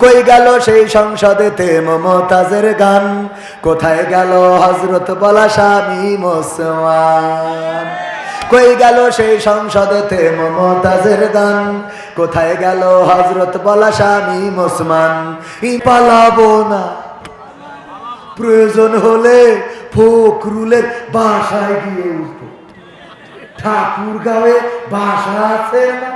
কই গেল সেই সংসদেতে মমতাজের গান? কোথায় গেল হজরত বলা স্বামী মোসমান কই গেল সেই সংসদেতে মমতাজের গান? কোথায় গেল হজরত বলা স্বামী মোসমান ই পালাবো না। প্রয়োজন হলে ফকরুলের বাসায় গিয়ে উঠবো। ঠাকুর গাঁয়ে বাসা আছে না?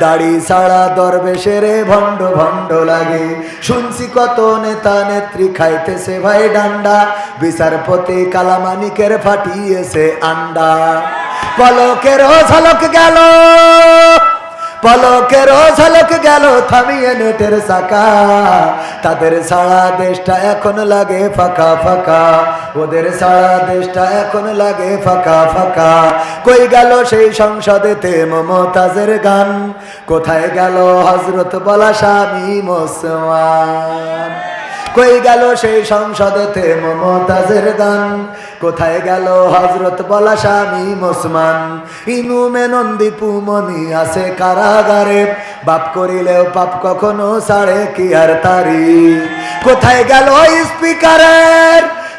দাড়ি সারা দরবেশের ভণ্ড ভণ্ড লাগে। শুনছি কত নেতা নেত্রী খাইতেছে ভাই ডান্ডা। বিচারপতি কালামানিকের ফাটিয়েছে আন্ডা। পলকেরও ঝলক গেল। পলকের ঝলক গেল, থামিয়ে নেটের চাকা। তাদের সারা দেশটা এখন লাগে ফাঁকা ফাঁকা। ওদের সারা দেশটা এখন লাগে ফাঁকা ফাঁকা। কই গেল সেই সংসদেতে মমতাজের গান? কোথায় গেল হজরত বলা স্বামী মোসমান কই গেল সেই সংসদেতে মমতাজের গান? কোথায় গেল হজরত বলা স্বামী মোসমান ইনু মেনন্দি পুমনি আছে কারাগারে। বাপ করিলেও পাপ কখনো সাড়ে কি আর তারি? কোথায় গেল স্পিকারের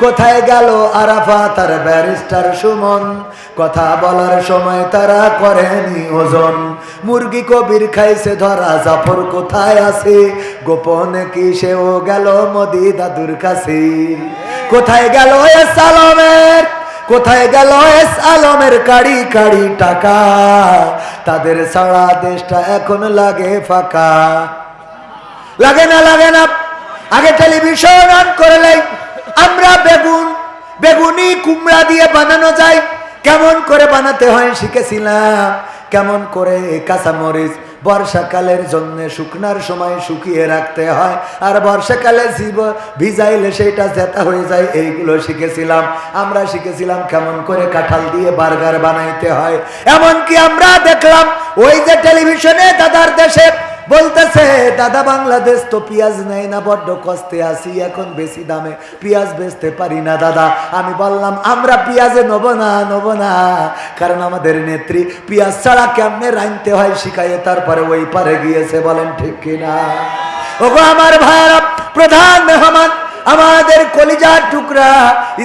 কোথায় গেল আরাফা? তার ব্যারিস্টার সুমন। কথা বলার সময় তারা করেনি ওজন। মুরগি কবির খাইছে, ধরা জাফর কোথায় আছে? গোপনে কি সেও গেল মোদি দাদুর কাছে? কোথায় গেল এস আলমের? কোথায় গেল এস আলমের কাড়ি কাড়ি টাকা? তাদের সারা দেশটা এখন লাগে ফাঁকা। লাগে না লাগে না। আগে টেলিভিশন অন করলে আমরা বেগুন, বেগুনি কুমড়া দিয়ে বানানো যায়। কেমন করে বানাতে হয় শিখেছিলাম। কেমন করে কাঁচামরিচ বর্ষাকালের জন্য শুকনার সময় শুকিয়ে রাখতে হয়। আর বর্ষাকালে জীব ভিজাইলে সেটা জেতা হয়ে যায়, এইগুলো শিখেছিলাম। আমরা শিখেছিলাম কেমন করে কাঁঠাল দিয়ে বার্গার বানাইতে হয়। এমনকি আমরা দেখলাম ওই যে টেলিভিশনে দাদার দেশে বলতেছে, দাদা, বাংলাদেশ তো পেঁয়াজ নেই না, বড্ড কষ্টে আসি এখন বেশি দামে পেঁয়াজ বেচতে পারি না, দাদা। আমি বললাম, আমরা পেঁয়াজে নেব না নেব না, কারণ আমাদের নেত্রী পেঁয়াজ ছাড়া কেমনে রাঁধতে হয় শিখাইয়ে তারপরে ওই পারে গিয়েছে। বলেন, ঠিক কিনা? ওগো আমার ভাইয়ারা, প্রধান মেহমান আমাদের কলিজার টুকরা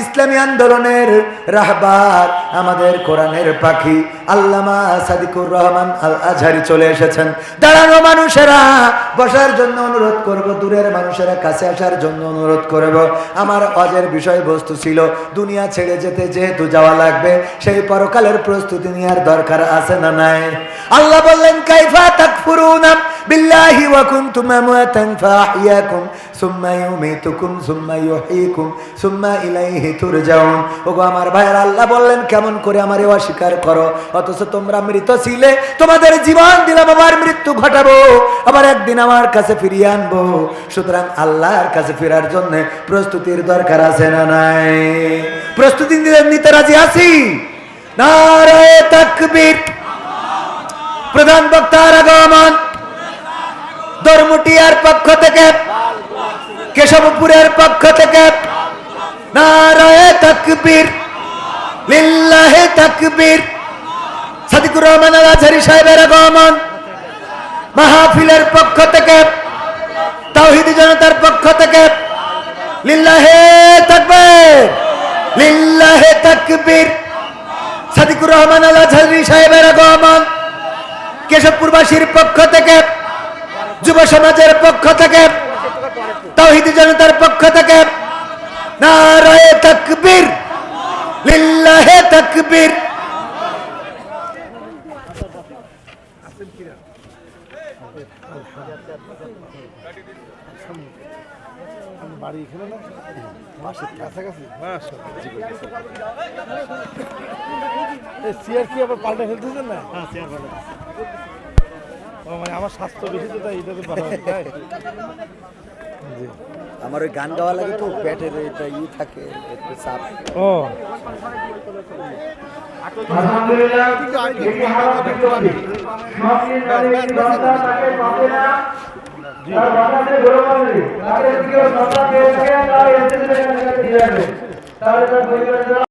ইসলামী আন্দোলনের রাহবার, আমাদের কোরআনের পাখি আল্লামা সাদিকুর রহমান আল আজহারি চলে এসেছেন। দাঁড়ানো মানুষেরা, বসার জন্য অনুরোধ করব, দূরের মানুষেরা কাছে আসার জন্য অনুরোধ করব। আমার অজের বিষয়বস্তু ছিল, দুনিয়া ছেড়ে যেতে যেহেতু যাওয়া লাগবে, সেই পরকালের প্রস্তুতি নেওয়ার দরকার আছে না নাই? আল্লাহ বললেন, কাইফা তাকফুরুনা বিল্লাহি ওয়া কুনতুম আমওয়াতান ফাহিয়াকুম সুম্মা ইউমিতুকুম সুম্মা ইউহয়িকুম সুম্মা ইলাইহি তুরজাউন ওগো আমার ভাইয়ের, আল্লাহ বললেন, কেমন করে আমারে অস্বীকার করো? অথচ তোমরা মৃত ছিলে, তোমাদের জীবন দিলাম আবার মৃত্যু ঘটাবো, আবার একদিন আমার কাছে ফিরিয়ে আনব। সুতরাং আল্লাহর কাছে ফেরার জন্য প্রস্তুতির দরকার আছে না নাই? প্রস্তুতি নিতে রাজি আছি? নারায়ে তাকবীর। প্রধান বক্তার আগমন। দরমুটিয়ার পক্ষ থেকে, কেশবপুরের পক্ষ থেকে, নারায়ে তাকবীর, লিল্লাহে তাকবীর, সাদিকুর রহমান আজহারি সাহেবের আগমন, মাহফিলের পক্ষ থেকে, তাওহিদি জনতার পক্ষ থেকে, লিল্লাহে তাকবীর লিল্লাহে তাকবীর, সাদিকুর রহমান আল আজহারি সাহেবের আগমন, কেশবপুরবাসীর পক্ষ থেকে যুব সমাজের পক্ষ থেকে তৌহিদি জনতার পক্ষ থেকে নারায়ে তাকবীর লিল্লাহে তাকবীর। আছেন বাড়ি এখানে না পাশের কাছাকাছি চেয়ার কি আবার পাল্টে ফেলতেছেন না? হ্যাঁ চেয়ার পাল্টে। মানে আমার স্বাস্থ্য বেশি তো তাই এটাতে ভালো আছে, তাই? জি। আমার ওই গান গাওয়া লাগে তো পেটের এটা ই থাকে একটু চাপ। ও। দিয়ে যাবে। তাহলে